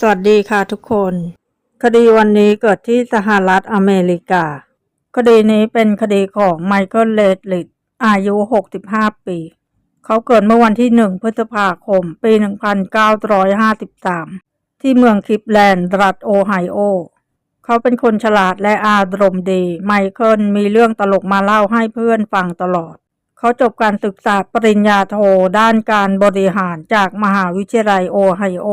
สวัสดีค่ะทุกคน คดีวันนี้เกิดที่สหรัฐอเมริกา คดีนี้เป็นคดีของไมเคิลเลดลิดอายุ 65 ปี เขาเกิดเมื่อวันที่ 1 พฤษภาคม ปี 1953 ที่เมืองคลิปแลนด์รัฐโอไฮโอ เขาเป็นคนฉลาดและอารมณ์ดี ไมเคิลมีเรื่องตลกมาเล่าให้เพื่อนฟังตลอด เขาจบการศึกษาปริญญาโทด้านการบริหารจากมหาวิทยาลัยโอไฮโอ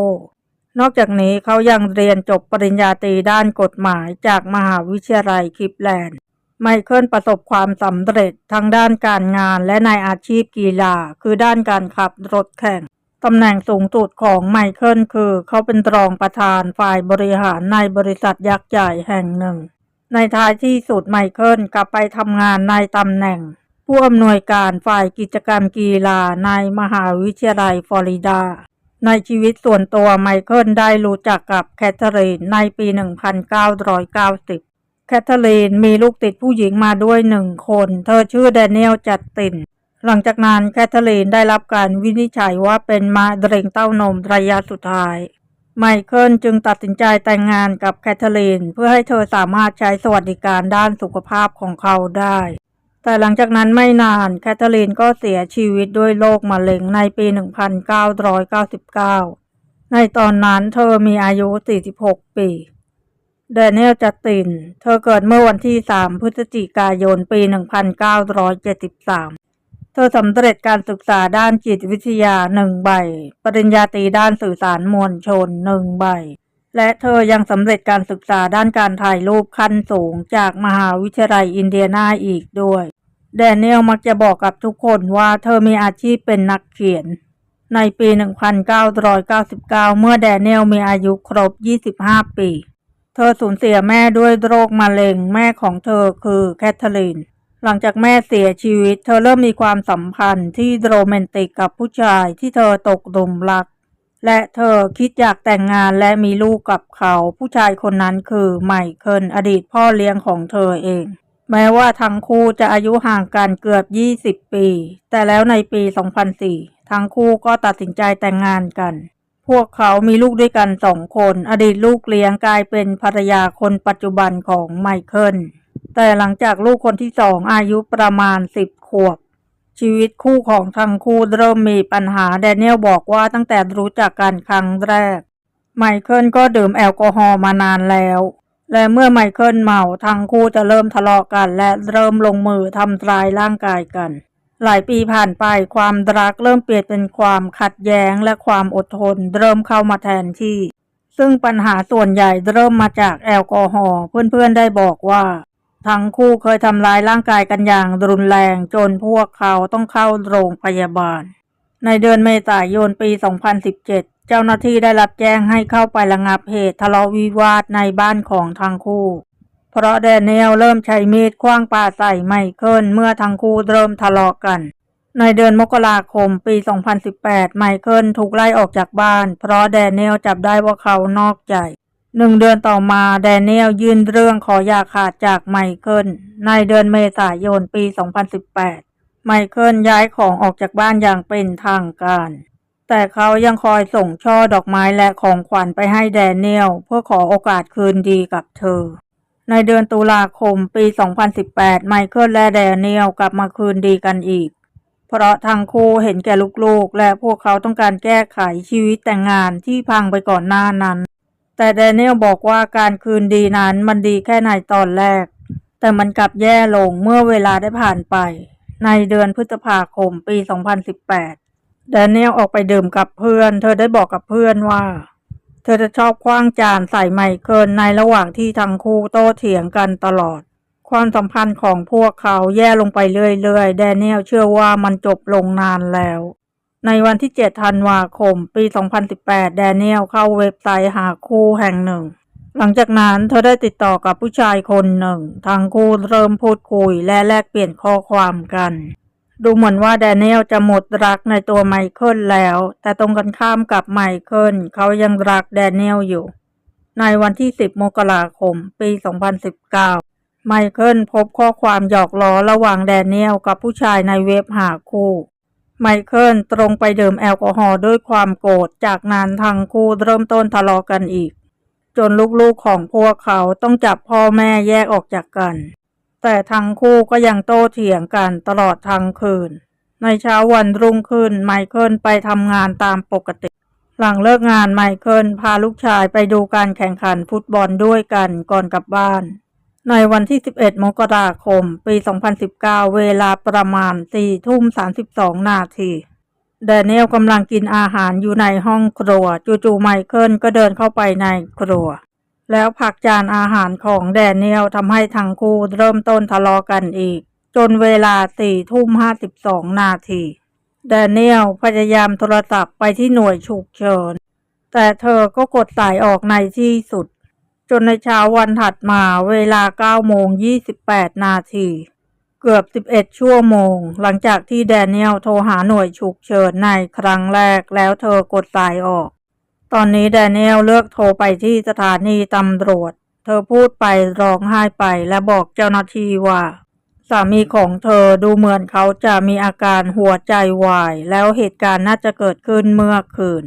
นอกจากนี้เขายังเรียนจบปริญญาตรีด้านกฎหมายจากมหาวิทยาลัยคลิปแลนด์ ไมเคิลประสบความสำเร็จทั้งด้านการงานและในอาชีพกีฬา คือด้านการขับรถแข่ง ตำแหน่งสูงสุดของไมเคิลคือเขาเป็นรองประธานฝ่ายบริหารในบริษัทยักษ์ใหญ่แห่งหนึ่ง ในท้ายที่สุดไมเคิลกลับไปทำงานในตำแหน่ง ผู้อำนวยการฝ่ายกิจกรรมกีฬาในมหาวิทยาลัยฟลอริดา ในชีวิตส่วนตัวไมเคิลได้รู้จักกับแคทเธอรีนในปี 1990 แคทเธอรีนมีลูกติดผู้หญิงมาด้วยหนึ่งคน เธอชื่อแดเนียลจัดติน หลังจากนั้นแคทเธอรีนได้รับการวินิจฉัยว่าเป็นมะเร็งเต้านมระยะสุดท้าย ไมเคิลจึงตัดสินใจแต่งงานกับแคทเธอรีนเพื่อให้เธอสามารถใช้สวัสดิการด้านสุขภาพของเขาได้ แต่หลังจากนั้นไม่นานแคทเธอรีนก็เสียชีวิตด้วยโรคมะเร็งในปี 1999 ในตอนนั้นเธอมีอายุ 46 ปีแดเนียลจัตติน เธอเกิดเมื่อวันที่ 3 พฤศจิกายน ปี 1973 เธอสำเร็จการศึกษาด้านจิตวิทยาหนึ่งใบ ปริญญาตรีด้านสื่อสารมวลชนหนึ่งใบ และเธอยังสำเร็จการศึกษาด้านการถ่ายรูปขั้นสูงจากมหาวิทยาลัยอินเดียนาอีกด้วย แดเนียลมักจะบอกกับทุกคนว่าเธอมีอาชีพเป็นนักเขียน ในปี 1999 เมื่อแดเนียลมีอายุครบ 25 ปี เธอสูญเสียแม่ด้วยโรคมะเร็ง แม่ของเธอคือแคทเธอรีน หลังจากแม่เสียชีวิต เธอเริ่มมีความสัมพันธ์ที่โรแมนติกกับผู้ชายที่เธอตกหลุมรัก และเธอคิดอยากแต่งงานและมีลูกกับเขา ผู้ชายคนนั้นคือไมเคิลอดีตพ่อเลี้ยงของเธอเอง แม้ว่าทั้งคู่จะอายุห่างกันเกือบ 20 ปี แต่แล้วในปี 2004 ทั้งคู่ก็ตัดสินใจแต่งงานกัน พวกเขามีลูกด้วยกันสองคน อดีตลูกเลี้ยงกลายเป็นภรรยาคนปัจจุบันของไมเคิล แต่หลังจากลูกคนที่สองอายุประมาณ 10 ขวบ ชีวิตคู่ของทั้งคู่เริ่มมีปัญหาแดเนียลบอกว่าตั้งแต่รู้จักกันครั้งแรก ไมเคิลก็ดื่มแอลกอฮอล์มานานแล้ว และเมื่อไมเคิลเมาทั้งคู่จะเริ่มทะเลาะกัน และเริ่มลงมือทำร้ายร่างกายกัน หลายปีผ่านไปความรักเริ่มเปลี่ยนเป็นความขัดแย้งและความอดทนเริ่มเข้ามาแทนที่ ซึ่งปัญหาส่วนใหญ่เริ่มมาจากแอลกอฮอล์เพื่อนๆได้บอกว่า ทั้งคู่เคยทำร้ายร่างกายกันอย่างรุนแรงจนพวกเขาต้องเข้าโรงพยาบาล ในเดือนเมษายนปี 2017 เจ้าหน้าที่ได้รับแจ้งให้เข้าไประงับเหตุทะเลาะวิวาทในบ้านของทั้งคู่ เพราะแดเนียลเริ่มใช้มีดคว้างปาใส่ไมเคิลเมื่อทั้งคู่เริ่มทะเลาะกัน ในเดือนมกราคมปี 2018 ไมเคิลถูกไล่ออกจากบ้าน เพราะแดเนียลจับได้ว่าเขานอกใจหนึ่งเดือนต่อมาแดเนียลยื่นเรื่องขอหย่าขาดจากไมเคิลในเดือนเมษายนปี 2018 ไมเคิลย้ายของออกจากบ้านอย่างเป็นทางการ แต่เขายังคอยส่งช่อดอกไม้และของขวัญไปให้แดเนียลเพื่อขอโอกาสคืนดีกับเธอ ในเดือนตุลาคมปี 2018 ไมเคิลและแดเนียลกลับมาคืนดีกันอีก เพราะทั้งคู่เห็นแก่ลูกๆ และพวกเขาต้องการแก้ไขชีวิตแต่งงานที่พังไปก่อนหน้านั้น แต่แดเนียลบอกว่าการคืนดีนั้นมันดีแค่ในตอนแรก แต่มันกลับแย่ลงเมื่อเวลาได้ผ่านไป ในเดือนพฤษภาคมปี 2018 แดเนียลออกไปดื่มกับเพื่อน เธอได้บอกกับเพื่อนว่า เธอจะชอบคว้างจานใส่ไมเคิลในระหว่างที่ทั้งคู่โต้เถียงกันตลอด ความสัมพันธ์ของพวกเขาแย่ลงไปเรื่อยๆ แดเนียลเชื่อว่ามันจบลงนานแล้ว ในวันที่ 7 ธันวาคม ปี 2018 แดเนียลเข้าเว็บไซต์หาคู่แห่งหนึ่ง หลังจากนั้นเธอได้ติดต่อกับผู้ชายคนหนึ่ง ทั้งคู่เริ่มพูดคุยและแลกเปลี่ยนข้อความกัน ดูเหมือนว่าแดเนียลจะหมดรักในตัวไมเคิลแล้ว แต่ตรงกันข้ามกับไมเคิลเขายังรักแดเนียลอยู่ ในวันที่ 10 มกราคม ปี 2019 ไมเคิลพบข้อความหยอกล้อระหว่างแดเนียลกับผู้ชายในเว็บหาคู่ ไมเคิลตรงไปดื่มแอลกอฮอล์ด้วยความโกรธ จากนั้นทั้งคู่เริ่มต้นทะเลาะกันอีก จนลูกๆของพวกเขาต้องจับพ่อแม่แยกออกจากกัน แต่ทั้งคู่ก็ยังโต้เถียงกันตลอดทั้งคืน ในเช้าวันรุ่งขึ้นไมเคิลไปทำงานตามปกติ หลังเลิกงานไมเคิลพาลูกชายไปดูการแข่งขันฟุตบอลด้วยกันก่อนกลับบ้าน ในวันที่ 11 มกราคม ปี 2019 เวลาประมาณ4ทุ่ม 32 นาทีแดเนียลกำลังกินอาหารอยู่ในห้องครัว จู่ๆไมเคิลก็เดินเข้าไปในครัว แล้วผักจานอาหารของแดเนียลทำให้ทั้งคู่เริ่มต้นทะเลาะกันอีก จนเวลา4ทุ่ม52นาทีแดเนียลพยายามโทรศัพท์ไปที่หน่วยฉุกเฉิน แต่เธอก็กดสายออกในที่สุด จนในเช้าวันถัดมาเวลา9โมง28นาทีเกือบ 11 ชั่วโมง หลังจากที่แดเนียลโทรหาหน่วยฉุกเฉินในครั้งแรกแล้วเธอกดสายออก ตอนนี้แดเนียลเลือกโทรไปที่สถานีตำรวจ เธอพูดไปร้องไห้ไปและบอกเจ้าหน้าที่ว่า สามีของเธอดูเหมือนเขาจะมีอาการหัวใจวาย แล้วเหตุการณ์น่าจะเกิดขึ้นเมื่อคืน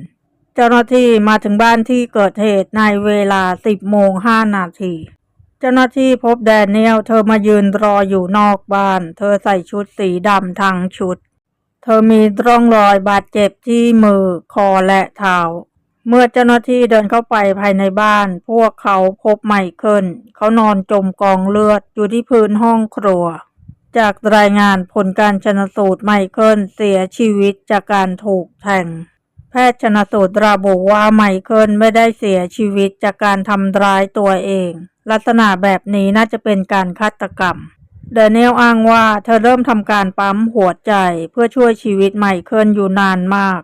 เจ้าหน้าที่มาถึงบ้านที่เกิดเหตุในเวลา 10โมง5นาทีเจ้าหน้าที่พบแดเนียลเธอมายืนรออยู่นอกบ้าน เธอใส่ชุดสีดำทั้งชุด เธอมีร่องรอยบาดเจ็บที่มือ คอและเท้า เมื่อเจ้าหน้าที่เดินเข้าไปภายในบ้าน พวกเขาพบไมเคิลเขานอนจมกองเลือดอยู่ที่พื้นห้องครัว จากรายงานผลการชนสูตรไมเคิลเสียชีวิตจากการถูกแทง แพทย์ชนสูตรระบุว่าไมเคิลไม่ได้เสียชีวิตจากการทำร้ายตัวเอง ลักษณะแบบนี้น่าจะเป็นการฆาตกรรมเดนเนลอ้างว่าเธอเริ่มทำการปั๊มหัวใจเพื่อช่วยชีวิตไมเคิลอยู่นานมาก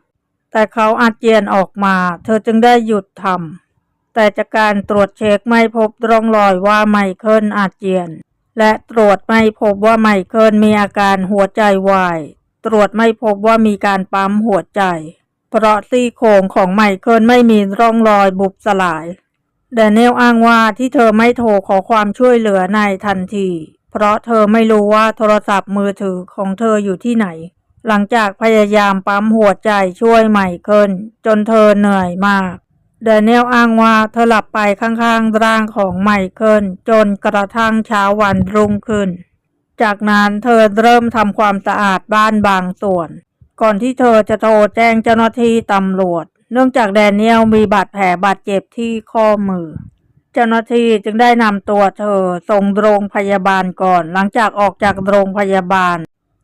แต่เขาอาเจียนออกมา เธอจึงได้หยุดทำแต่จากการตรวจเช็คไม่พบร่องรอยว่าไมเคิลอาเจียน และตรวจไม่พบว่าไมเคิลมีอาการหัวใจวาย ตรวจไม่พบว่ามีการปั๊มหัวใจ เพราะซี่โครงของไมเคิลไม่มีร่องรอยบุบสลายแดเนียลอ้างว่าที่เธอไม่โทรขอความช่วยเหลือในทันที เพราะเธอไม่รู้ว่าโทรศัพท์มือถือของเธออยู่ที่ไหน หลังจากพยายามปั๊มหัวใจช่วยไมเคิลจนเธอเหนื่อยมากแดนเนลอ้างว่าเธอหลับไปข้างๆร่างของไมเคิลจนกระทั่งเช้าวันรุ่งขึ้น จากนั้นเธอเริ่มทำความสะอาดบ้านบางส่วน ก่อนที่เธอจะโทรแจ้งเจ้าหน้าที่ตำรวจ เนื่องจากแดเนียลมีบาดแผลบาดเจ็บที่ข้อมือ เจ้าหน้าที่จึงได้นำตัวเธอส่งโรงพยาบาลก่อน หลังจากออกจากโรงพยาบาล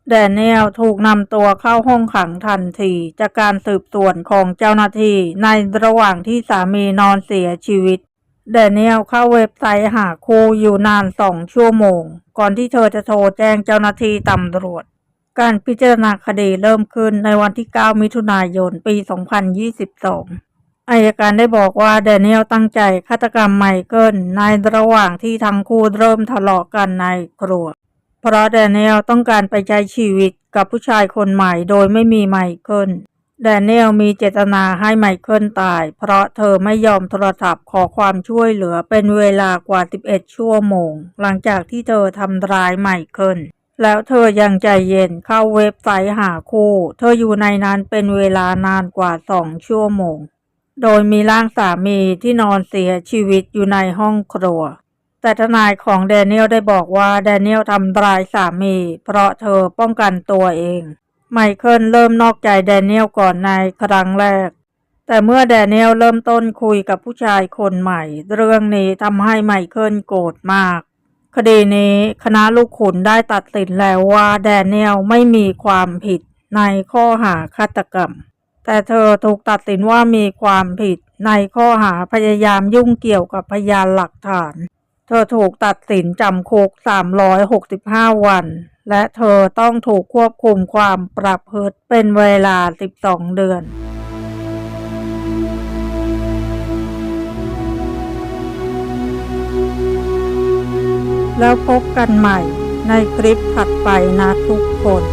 แดเนียลถูกนำตัวเข้าห้องขังทันที จากการสืบสวนของเจ้าหน้าที่ในระหว่างที่สามีนอนเสียชีวิต แดเนียลเข้าเว็บไซต์หาคู่อยู่นานสองชั่วโมง ก่อนที่เธอจะโทรแจ้งเจ้าหน้าที่ตำรวจ การพิจารณาคดีเริ่มขึ้นในวันที่ 9 มิถุนายน ปี 2022 อายการได้บอกว่าแดเนียลตั้งใจฆาตกรรมไมเคิลในระหว่างที่ทั้งคู่เริ่มทะเลาะกันในครัว เพราะแดเนียลต้องการไปใช้ชีวิตกับผู้ชายคนใหม่โดยไม่มีไมเคิลแดเนียลมีเจตนาให้ไมเคิลตาย เพราะเธอไม่ยอมโทรศัพท์ขอความช่วยเหลือเป็นเวลากว่า 11 ชั่วโมง หลังจากที่เธอทำร้ายไมเคิลแล้วเธอยังใจเย็นเข้าเว็บไซต์หาคู่ เธออยู่ในนั้นเป็นเวลานานกว่าสองชั่วโมง โดยมีร่างสามีที่นอนเสียชีวิตอยู่ในห้องครัว แต่ทนายของแดเนียลได้บอกว่าแดเนียลทำร้ายสามี เพราะเธอป้องกันตัวเอง ไมเคิลเริ่มนอกใจแดเนียลก่อนในครั้งแรก แต่เมื่อแดเนียลเริ่มต้นคุยกับผู้ชายคนใหม่ เรื่องนี้ทำให้ไมเคิลโกรธมาก คดีนี้คณะลูกขุนได้ตัดสินแล้วว่าแดเนียลไม่มีความผิดในข้อหาฆาตกรรม แต่เธอถูกตัดสินว่ามีความผิดในข้อหาพยายามยุ่งเกี่ยวกับพยานหลักฐาน เธอถูกตัดสินจำคุก 365 วัน และเธอต้องถูกควบคุมความประพฤติเป็นเวลา 12 เดือนแล้วพบกันใหม่ในคลิปถัดไปนะทุกคน